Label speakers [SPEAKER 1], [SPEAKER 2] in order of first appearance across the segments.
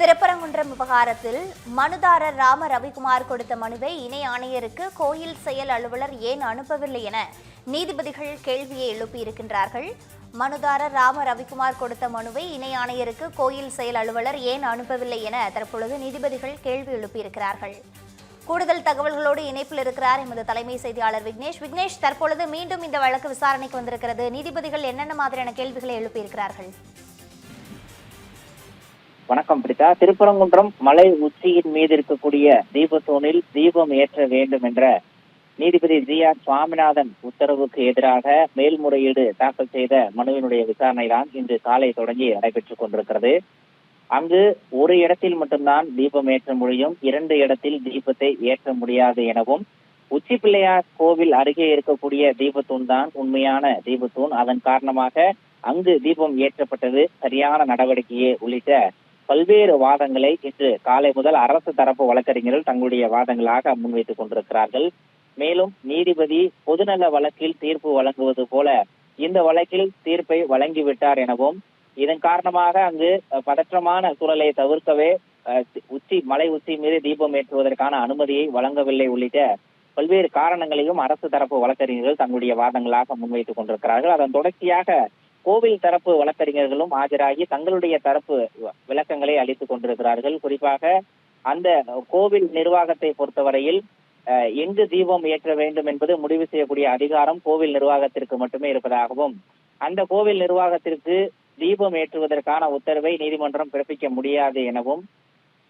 [SPEAKER 1] திருப்பரங்குன்றம் விவகாரத்தில் மனுதாரர் ராம ரவிக்குமார் கொடுத்த மனுவை இணை ஆணையருக்கு கோயில் செயல் அலுவலர் ஏன் அனுப்பவில்லை என நீதிபதிகள் கேள்வியை எழுப்பியிருக்கின்றார்கள். மனுதாரர் ராம ரவிக்குமார் கொடுத்த மனுவை இணை ஆணையருக்கு கோயில் செயல் அலுவலர் ஏன் அனுப்பவில்லை என தற்பொழுது நீதிபதிகள் கேள்வி எழுப்பியிருக்கிறார்கள். கூடுதல் தகவல்களோடு இணைப்பில் இருக்கிறார் எமது தலைமை செய்தியாளர் விக்னேஷ். விக்னேஷ் தற்பொழுது மீண்டும் இந்த வழக்கு விசாரணைக்கு வந்திருக்கிறது. நீதிபதிகள் என்னென்ன மாதிரியான கேள்விகளை எழுப்பியிருக்கிறார்கள்?
[SPEAKER 2] வணக்கம் பிரிதா. திருப்பரங்குன்றம் மலை உச்சியின் மீது இருக்கக்கூடிய தீபத்தூணில் தீபம் ஏற்ற வேண்டும் என்ற நீதிபதி ஜி ஆர் சுவாமிநாதன் உத்தரவுக்கு எதிராக மேல்முறையீடு தாக்கல் செய்த மனுவினுடைய விசாரணை தான் இன்று காலை தொடங்கி நடைபெற்றுக் கொண்டிருக்கிறது. அங்கு ஒரு இடத்தில் மட்டும்தான் தீபம் ஏற்ற முடியும் இரண்டு இடத்தில் தீபத்தை ஏற்ற முடியாது எனவும் உச்சி பிள்ளையார் கோவில் அருகே இருக்கக்கூடிய தீபத்தூண் தான் உண்மையான தீபத்தூண். அதன் காரணமாக அங்கு தீபம் ஏற்றப்பட்டது சரியான நடவடிக்கையே உள்ளிட்ட பல்வேறு வாதங்களை இன்று காலை முதல் அரசு தரப்பு வழக்கறிஞர்கள் தங்களுடைய வாதங்களாக முன்வைத்துக் கொண்டிருக்கிறார்கள். மேலும் நீதிபதி பொதுநல வழக்கில் தீர்ப்பு வழங்குவது போல இந்த வழக்கில் தீர்ப்பை வழங்கிவிட்டார் எனவும் இதன் காரணமாக அங்கு பதற்றமான சூழலை தவிர்க்கவே அஹ், உச்சி மலை உச்சி மீது தீபம் ஏற்றுவதற்கான அனுமதியை வழங்கவில்லை உள்ளிட்ட பல்வேறு காரணங்களையும் அரசு தரப்பு வழக்கறிஞர்கள் தங்களுடைய வாதங்களாக முன்வைத்துக் கொண்டிருக்கிறார்கள். அதன் தொடர்ச்சியாக கோவில் தரப்பு வழக்கறிஞர்களும் ஆஜராகி தங்களுடைய தரப்பு விளக்கங்களை அளித்துக் கொண்டிருக்கிறார்கள். குறிப்பாக அந்த கோவில் நிர்வாகத்தை பொறுத்தவரையில் அஹ், எங்கு தீபம் ஏற்ற வேண்டும் என்பது முடிவு செய்யக்கூடிய அதிகாரம் கோவில் நிர்வாகத்திற்கு மட்டுமே இருப்பதாகவும் அந்த கோவில் நிர்வாகத்திற்கு தீபம் ஏற்றுவதற்கான உத்தரவை நீதிமன்றம் பிறப்பிக்க முடியாது எனவும்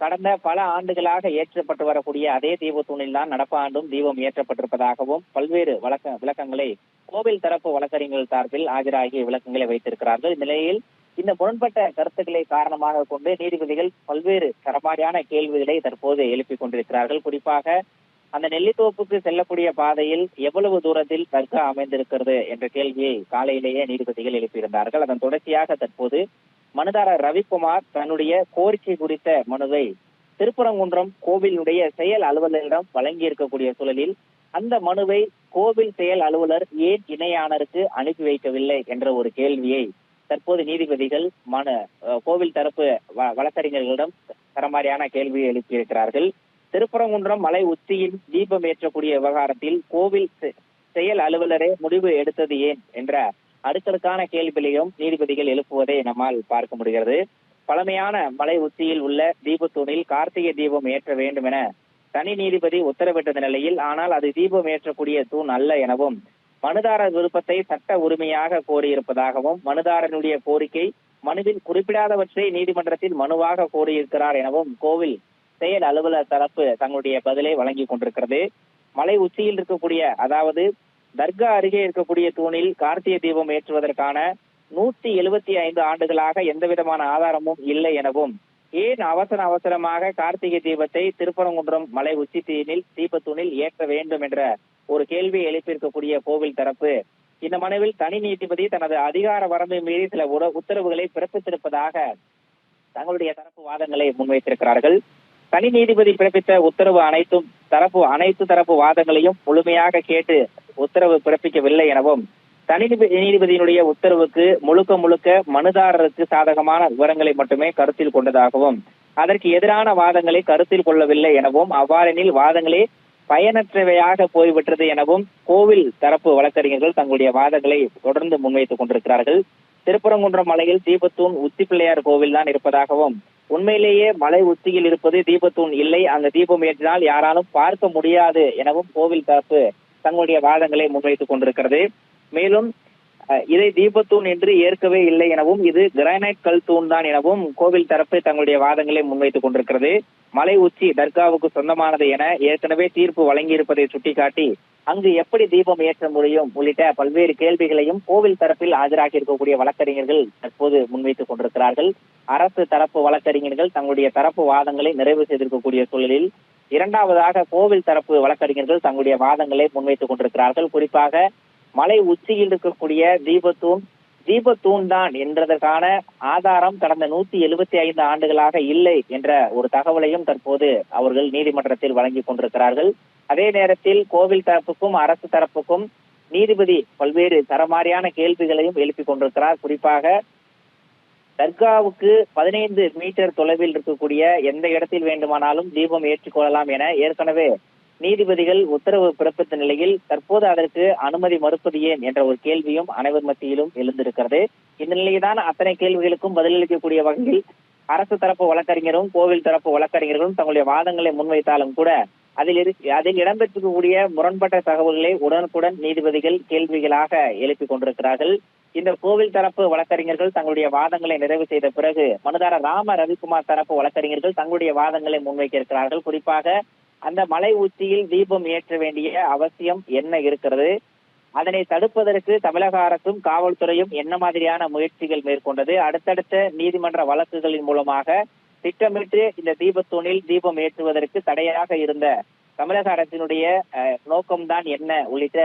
[SPEAKER 2] கடந்த பல ஆண்டுகளாக ஏற்றப்பட்டு வரக்கூடிய அதே தீபத்தூணில் தான் நடப்பு ஆண்டும் தீபம் ஏற்றப்பட்டிருப்பதாகவும் பல்வேறு வழக்க விளக்கங்களை கோவில் தரப்பு வழக்கறிஞர்கள் சார்பில் ஆஜராகி விளக்கங்களை வைத்திருக்கிறார்கள். இந்நிலையில் இந்த முரண்பட்ட கருத்துக்களை காரணமாக கொண்டு நீதிபதிகள் பல்வேறு தரமாரியான கேள்விகளை தற்போது எழுப்பிக் கொண்டிருக்கிறார்கள். குறிப்பாக அந்த நெல்லித்தோப்புக்கு செல்லக்கூடிய பாதையில் எவ்வளவு தூரத்தில் தர்கா அமைந்திருக்கிறது என்ற கேள்வியை காலையிலேயே நீதிபதிகள் எழுப்பியிருந்தார்கள். அதன் தொடர்ச்சியாக தற்போது மனுதாரர் ரவிக்குமார் தன்னுடைய கோரிக்கை குறித்த மனுவை திருப்பரங்குன்றம் கோவிலுடைய செயல் அலுவலரிடம் வழங்கி இருக்கக்கூடிய சூழலில் அந்த மனுவை கோவில் செயல் அலுவலர் ஏன் இணையானருக்கு அனுப்பி வைக்கவில்லை என்ற ஒரு கேள்வியை தற்போது நீதிபதிகள் மனு கோவில் தரப்பு வ- வழக்கறிஞர்களிடம் தரமாரியான கேள்வியை எழுப்பியிருக்கிறார்கள். திருப்பரங்குன்றம் மலை உச்சியில் தீபம் ஏற்றக்கூடிய விவகாரத்தில் கோவில் செ- செயல் அலுவலரே முடிவு எடுத்தது ஏன் என்ற அடுக்கடுக்கான கேள்விகளையும் நீதிபதிகள் எழுப்புவதை நம்மால் பார்க்க முடிகிறது. பழமையான மலை உச்சியில் உள்ள தீபத்தூணில் கார்த்திகை தீபம் ஏற்ற வேண்டும் என தனி நீதிபதி உத்தரவிட்ட நிலையில் ஆனால் அது தீபம் ஏற்றக்கூடிய தூண் அல்ல எனவும் மனுதாரர் விருப்பத்தை சட்ட உரிமையாக கோரியிருப்பதாகவும் மனுதாரனுடைய கோரிக்கை மனுவில் குறிப்பிடாதவற்றை நீதிமன்றத்தில் மனுவாக கோரியிருக்கிறார் எனவும் கோவில் செயல் அலுவலர் தரப்பு தங்களுடைய பதிலை வழங்கி கொண்டிருக்கிறது. மலை உச்சியில் இருக்கக்கூடிய அதாவது தர்கா அருகே இருக்கக்கூடிய தூணில் கார்த்திகை தீபம் ஏற்றுவதற்கான நூத்தி எழுபத்தி ஐந்து ஆண்டுகளாக எந்த விதமான ஆதாரமும் இல்லை எனவும் ஏன் அவசர அவசரமாக கார்த்திகை தீபத்தை திருப்பரங்குன்றம் மலை உச்சி தீனில் தீபத்தூணில் ஏற்ற வேண்டும் என்ற ஒரு கேள்வியை எழுப்பியிருக்கக்கூடிய கோவில் தரப்பு இந்த மனுவில் தனி நீதிபதி தனது அதிகார வரம்பை மீறி சில உத்தரவுகளை பிறப்பித்திருப்பதாக தங்களுடைய தரப்பு வாதங்களை முன்வைத்திருக்கிறார்கள். தனி நீதிபதி பிறப்பித்த உத்தரவு அனைத்தும் தரப்பு அனைத்து தரப்பு வாதங்களையும் முழுமையாக கேட்டு உத்தரவு பிறப்பிக்கவில்லை எனவும் தனி நீதிபதியினுடைய உத்தரவுக்கு முழுக்க முழுக்க மனுதாரருக்கு சாதகமான விவரங்களை மட்டுமே கருத்தில் கொண்டதாகவும் அதற்கு எதிரான வாதங்களை கருத்தில் கொள்ளவில்லை எனவும் அவ்வாறெனில் வாதங்களே பயனற்றவையாக போய்விட்டது எனவும் கோவில் தரப்பு வழக்கறிஞர்கள் தங்களுடைய வாதங்களை தொடர்ந்து முன்வைத்துக் கொண்டிருக்கிறார்கள். திருப்பரங்குன்றம் மலையில் தீபத்தூண் உச்சி பிள்ளையார் கோவில் தான் இருப்பதாகவும் உண்மையிலேயே மலை உச்சியில் இருப்பது தீபத்தூண் இல்லை அங்கு தீபம் ஏற்றினால் யாராலும் பார்க்க முடியாது எனவும் கோவில் தரப்பு தங்களுடைய வாதங்களை முன்வைத்துக் கொண்டிருக்கிறது. மேலும் இதை தீபத்தூண் என்று ஏற்கவே இல்லை எனவும் இது கிரானைட் கல் தூண் தான் எனவும் கோவில் தரப்பு தங்களுடைய வாதங்களை முன்வைத்துக் கொண்டிருக்கிறது. மலை உச்சி தர்காவுக்கு சொந்தமானது என ஏற்கனவே தீர்ப்பு வழங்கியிருப்பதை சுட்டிக்காட்டி அங்கு எப்படி தீபம் ஏற்ற முடியும் உள்ளிட்ட பல்வேறு கேள்விகளையும் கோவில் தரப்பில் ஆஜராகி இருக்கக்கூடிய வழக்கறிஞர்கள் தற்போது முன்வைத்துக் கொண்டிருக்கிறார்கள். அரசு தரப்பு வழக்கறிஞர்கள் தங்களுடைய தரப்பு வாதங்களை நிறைவு செய்திருக்கக்கூடிய சூழலில் இரண்டாவதாக கோவில் தரப்பு வழக்கறிஞர்கள் தங்களுடைய வாதங்களை முன்வைத்துக் கொண்டிருக்கிறார்கள். குறிப்பாக மலை உச்சியில் இருக்கக்கூடிய தீபத்தூண் தீபத்தூண் தான் என்றதற்கான ஆதாரம் கடந்த நூத்தி எழுபத்தி ஐந்து ஆண்டுகளாக இல்லை என்ற ஒரு தகவலையும் தற்போது அவர்கள் நீதிமன்றத்தில் வழங்கி கொண்டிருக்கிறார்கள். அதே நேரத்தில் கோவில் தரப்புக்கும் அரசு தரப்புக்கும் நீதிபதி பல்வேறு தரமாரியான கேள்விகளையும் எழுப்பிக் கொண்டிருக்கிறார். குறிப்பாக தர்காவுக்கு பதினைந்து மீட்டர் தொலைவில் இருக்கக்கூடிய எந்த இடத்தில் வேண்டுமானாலும் தீபம் ஏற்றிக்கொள்ளலாம் என ஏற்கனவே நீதிபதிகள் உத்தரவு பிறப்பித்த நிலையில் தற்போது அதற்கு அனுமதி மறுப்பது ஏன் என்ற ஒரு கேள்வியும் அனைவர் மத்தியிலும் எழுந்திருக்கிறது. இந்த நிலையில்தான் அத்தனை கேள்விகளுக்கும் பதிலளிக்கக்கூடிய வகையில் அரசு தரப்பு வழக்கறிஞரும் கோவில் தரப்பு வழக்கறிஞர்களும் தங்களுடைய வாதங்களை முன்வைத்தாலும் கூட அதில் அதில் இடம்பெற்றிருக்கக்கூடிய முரண்பட்ட தகவல்களை உடனுக்குடன் நீதிபதிகள் கேள்விகளாக எழுப்பிக் கொண்டிருக்கிறார்கள். இந்த கோவில் தரப்பு வழக்கறிஞர்கள் தங்களுடைய வாதங்களை நிறைவு செய்த பிறகு மனுதாரர் ராம ரவிக்குமார் தரப்பு வழக்கறிஞர்கள் தங்களுடைய வாதங்களை முன்வைக்க இருக்கிறார்கள் குறிப்பாக அந்த மலை உச்சியில் தீபம் ஏற்ற வேண்டிய அவசியம் என்ன இருக்கிறது? அதனை தடுப்பதற்கு தமிழக அரசும் காவல்துறையும் என்ன மாதிரியான முயற்சிகள் மேற்கொண்டது? அடுத்தடுத்த நீதிமன்ற வழக்குகளின் மூலமாக திட்டமிட்டு இந்த தீபத்தூணில் தீபம் ஏற்றுவதற்கு தடையாக இருந்த தமிழக அரசினுடைய அஹ், நோக்கம்தான் என்ன உள்ளிட்ட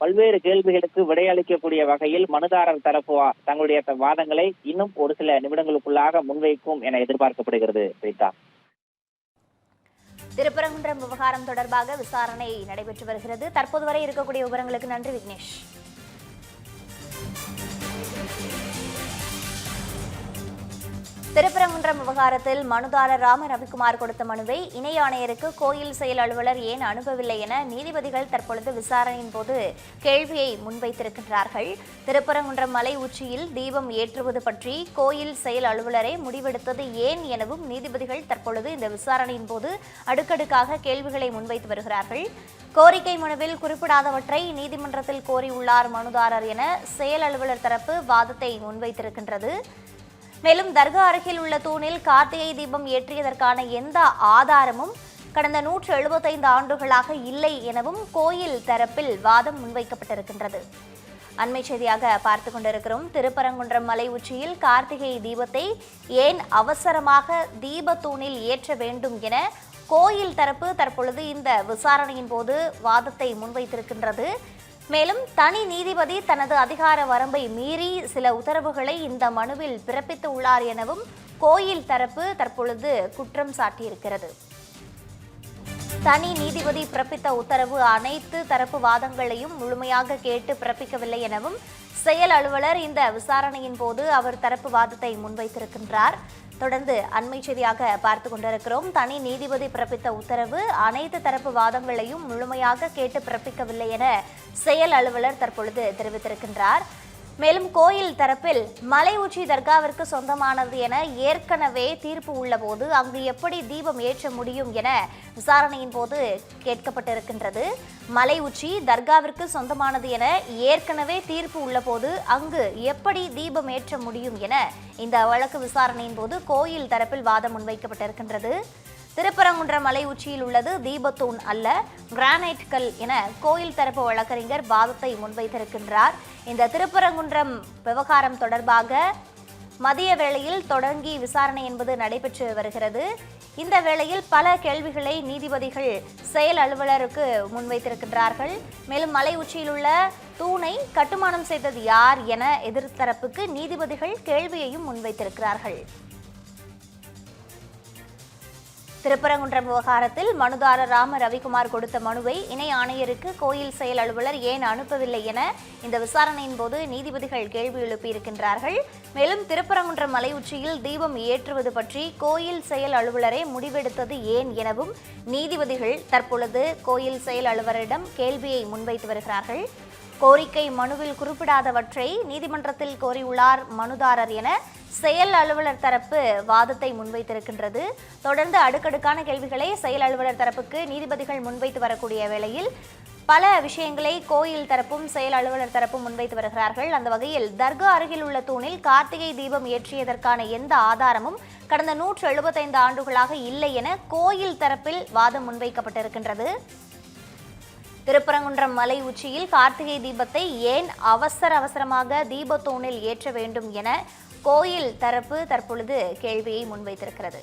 [SPEAKER 2] பல்வேறு கேள்விகளுக்கு விடையளிக்கக்கூடிய வகையில் மனுதாரர் தரப்பு தங்களுடைய வாதங்களை இன்னும் ஒரு சில நிமிடங்களுக்குள்ளாக முன்வைக்கும் என எதிர்பார்க்கப்படுகிறது பிரீதா.
[SPEAKER 1] திருப்பரங்குன்றம் விவகாரம் தொடர்பாக விசாரணை நடைபெற்று வருகிறது. தற்போது வரை இருக்கக்கூடிய விவரங்களுக்கு நன்றி விக்னேஷ். திருப்பரங்குன்றம் விவகாரத்தில் மனுதாரர் ராம ரவிக்குமார் கொடுத்த மனுவை இணை ஆணையருக்கு கோயில் செயல் அலுவலர் ஏன் அனுப்பவில்லை என நீதிபதிகள் தற்பொழுது விசாரணையின் போது கேள்வியை முன்வைத்திருக்கின்றார்கள். திருப்பரங்குன்றம் மலை உச்சியில் தீபம் ஏற்றுவது பற்றி கோயில் செயல் அலுவலரை முடிவெடுத்தது ஏன் எனவும் நீதிபதிகள் தற்பொழுது இந்த விசாரணையின் போது அடுக்கடுக்காக கேள்விகளை முன்வைத்து வருகிறார்கள். கோரிக்கை மனுவில் குறிப்பிடாதவற்றை நீதிமன்றத்தில் கோரியுள்ளார் மனுதாரர் என செயல் அலுவலர் தரப்பு வாதத்தை முன்வைத்திருக்கின்றது. மேலும் தர்கா அருகில் உள்ள தூணில் கார்த்திகை தீபம் ஏற்றியதற்கான எந்த ஆதாரமும் கடந்த நூற்று எழுபத்தைந்து ஆண்டுகளாக இல்லை எனவும் கோயில் தரப்பில் வாதம் முன்வைக்கப்பட்டிருக்கின்றது. அண்மை செய்தியாக பார்த்து கொண்டிருக்கிறோம். திருப்பரங்குன்றம் மலை உச்சியில் கார்த்திகை தீபத்தை ஏன் அவசரமாக தீபத்தூணில் ஏற்ற வேண்டும் என கோயில் தரப்பு தற்பொழுது இந்த விசாரணையின் போது வாதத்தை முன்வைத்திருக்கின்றது. மேலும் தனி நீதிபதி தனது அதிகார வரம்பை மீறி சில உத்தரவுகளை இந்த மனுவில் பிறப்பித்து உள்ளார் எனவும் கோயில் தரப்பு தற்பொழுது குற்றம் சாட்டியிருக்கிறது. தனி நீதிபதி பிறப்பித்த உத்தரவு அனைத்து தரப்பு வாதங்களையும் முழுமையாக கேட்டு பிறப்பிக்கவில்லை எனவும் செயல் அலுவலர் இந்த விசாரணையின் போது அவர் தரப்பு வாதத்தை முன்வைத்திருக்கின்றார். தொடர்ந்து அண்மை செய்தியாக பார்த்து கொண்டிருக்கிறோம். தனி நீதிபதி பிறப்பித்த உத்தரவு அனைத்து தரப்பு வாதங்களையும் முழுமையாக கேட்டு பிறப்பிக்கவில்லை என செயல் அலுவலர் தற்பொழுது தெரிவித்திருக்கின்றார். மேலும் கோயில் தரப்பில் மலை உச்சி தர்காவிற்கு சொந்தமானது என ஏற்கனவே தீர்ப்பு உள்ளபோது அங்கு எப்படி தீபம் ஏற்ற முடியும் என விசாரணையின் போது கேட்கப்பட்டிருக்கின்றது. மலை உச்சி தர்காவிற்கு சொந்தமானது என ஏற்கனவே தீர்ப்பு உள்ளபோது அங்கு எப்படி தீபம் ஏற்ற முடியும் என இந்த வழக்கு விசாரணையின் போது கோயில் தரப்பில் வாதம் முன்வைக்கப்பட்டிருக்கின்றது. திருப்பரங்குன்றம் மலை உச்சியில் உள்ளது. தீபத்தூண் அல்ல கிரானைட் கல் என கோயில் தரப்பு வழக்கறிஞர் வாதத்தை முன்வைத்திருக்கின்றார். இந்த திருப்பரங்குன்றம் விவகாரம் தொடர்பாக மதிய வேளையில் தொடங்கி விசாரணை என்பது நடைபெற்று வருகிறது. இந்த வேளையில் பல கேள்விகளை நீதிபதிகள் செயல் அலுவலருக்கு முன்வைத்திருக்கின்றார்கள். மேலும் மலை உச்சியில் உள்ள தூணை கட்டுமானம் செய்தது யார் என எதிர்த்தரப்புக்கு நீதிபதிகள் கேள்வியையும் முன்வைத்திருக்கிறார்கள். திருப்பரங்குன்றம் விவகாரத்தில் மனுதாரர் ராம ரவிக்குமார் கொடுத்த மனுவை இணை ஆணையருக்கு கோயில் செயல் அலுவலர் ஏன் அனுப்பவில்லை என இந்த விசாரணையின் போது நீதிபதிகள் கேள்வி எழுப்பியிருக்கின்றார்கள். மேலும் திருப்பரங்குன்றம் மலை உச்சியில் தீபம் ஏற்றுவது பற்றி கோயில் செயல் அலுவலரே முடிவெடுத்தது ஏன் எனவும் நீதிபதிகள் தற்பொழுது கோயில் செயல் அலுவலரிடம் கேள்வியை முன்வைத்து வருகிறார்கள். கோரிக்கை மனுவில் குறிப்பிடாதவற்றை நீதிமன்றத்தில் கோரியுள்ளார் மனுதாரர் என செயல் அலுவலர் தரப்பு வாதத்தை முன்வைத்திருக்கின்றது. தொடர்ந்து அடுக்கடுக்கான கேள்விகளை செயல் அலுவலர் தரப்புக்கு நீதிபதிகள் முன்வைத்து வரக்கூடிய வேளையில் பல விஷயங்களை கோயில் தரப்பும் செயல் அலுவலர் தரப்பும் முன்வைத்து வருகிறார்கள். அந்த வகையில் தர்கா அருகில் உள்ள தூணில் கார்த்திகை தீபம் ஏற்றியதற்கான எந்த ஆதாரமும் கடந்த நூற்று எழுபத்தைந்து ஆண்டுகளாக இல்லை என கோயில் தரப்பில் வாதம் முன்வைக்கப்பட்டிருக்கின்றது. திருப்பரங்குன்றம் மலை உச்சியில் கார்த்திகை தீபத்தை ஏன் அவசர அவசரமாக தீபத்தூணில் ஏற்ற வேண்டும் என கோயில் தரப்பு தற்பொழுது கேள்வியை முன்வைத்திருக்கிறது.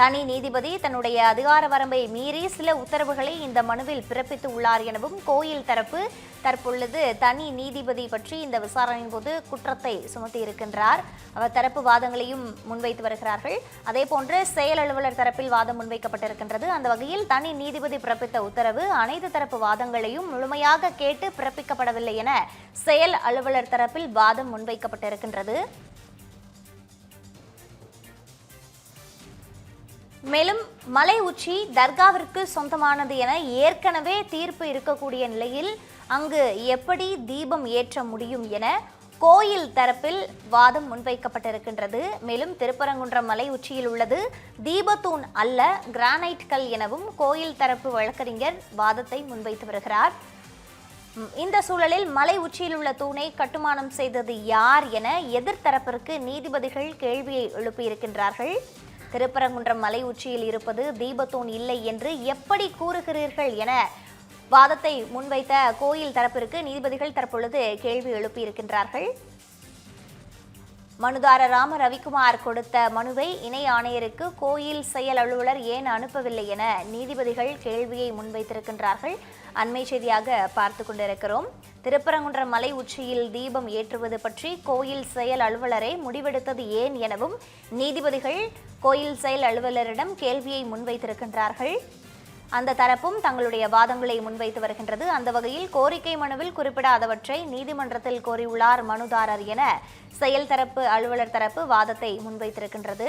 [SPEAKER 1] தனி நீதிபதி தன்னுடைய அதிகார வரம்பை மீறி சில உத்தரவுகளை இந்த மனுவில் பிறப்பித்து உள்ளார் எனவும் கோயில் தரப்பு தற்பொழுது தனி நீதிபதி பற்றி இந்த விசாரணையின் போது குற்றத்தை சுமத்தி இருக்கின்றார். அவர் தரப்பு வாதங்களையும் முன்வைத்து வருகிறார்கள். அதே போன்று செயல் அலுவலர் தரப்பில் வாதம் முன்வைக்கப்பட்டிருக்கின்றது. அந்த வகையில் தனி நீதிபதி பிறப்பித்த உத்தரவு அனைத்து தரப்பு வாதங்களையும் முழுமையாக கேட்டு பிறப்பிக்கப்படவில்லை என செயல் அலுவலர் தரப்பில் வாதம் முன்வைக்கப்பட்டிருக்கின்றது. மேலும் மலை உச்சி தர்காவிற்கு சொந்தமானது என ஏற்கனவே தீர்ப்பு இருக்கக்கூடிய நிலையில் அங்கு எப்படி தீபம் ஏற்ற முடியும் என கோயில் தரப்பில் வாதம் முன்வைக்கப்பட்டிருக்கின்றது. மேலும் திருப்பரங்குன்றம் மலை உச்சியில் உள்ளது தீபத்தூண் அல்ல கிரானைட் கல் எனவும் கோயில் தரப்பு வழக்கறிஞர் வாதத்தை முன்வைத்து வருகிறார். இந்த சூழலில் மலை உச்சியில் உள்ள தூணை கட்டுமானம் செய்தது யார் என எதிர்த்தரப்பிற்கு நீதிபதிகள் கேள்வியை எழுப்பியிருக்கின்றார்கள். திருப்பரங்குன்றம் மலை உச்சியில் இருப்பது தீபத்தூண் இல்லை என்று எப்படி கூறுகிறீர்கள் என வாதத்தை முன்வைத்த கோயில் தரப்பிற்கு நீதிபதிகள் தற்பொழுது கேள்வி எழுப்பியிருக்கின்றார்கள். மனுதாரர் ராம ரவிக்குமார் கொடுத்த மனுவை இணை ஆணையருக்கு கோயில் செயல் அலுவலர் ஏன் அனுப்பவில்லை என நீதிபதிகள் கேள்வியை முன்வைத்திருக்கின்றார்கள். அண்மை செய்தியாக பார்த்து கொண்டிருக்கிறோம். திருப்பரங்குன்றம் மலை உச்சியில் தீபம் ஏற்றுவது பற்றி கோயில் செயல் அலுவலரை முடிவெடுத்தது ஏன் எனவும் நீதிபதிகள் கோயில் செயல் அலுவலரிடம் கேள்வியை முன்வைத்திருக்கின்றார்கள். அந்த தரப்பும் தங்களுடைய வாதங்களை முன்வைத்து வருகின்றது. அந்த வகையில் கோரிக்கை மனுவில் குறிப்பிடாதவற்றை நீதிமன்றத்தில் கோரியுள்ளார் மனுதாரர் என செயல் தரப்பு அலுவலர் தரப்பு வாதத்தை முன்வைத்திருக்கின்றது.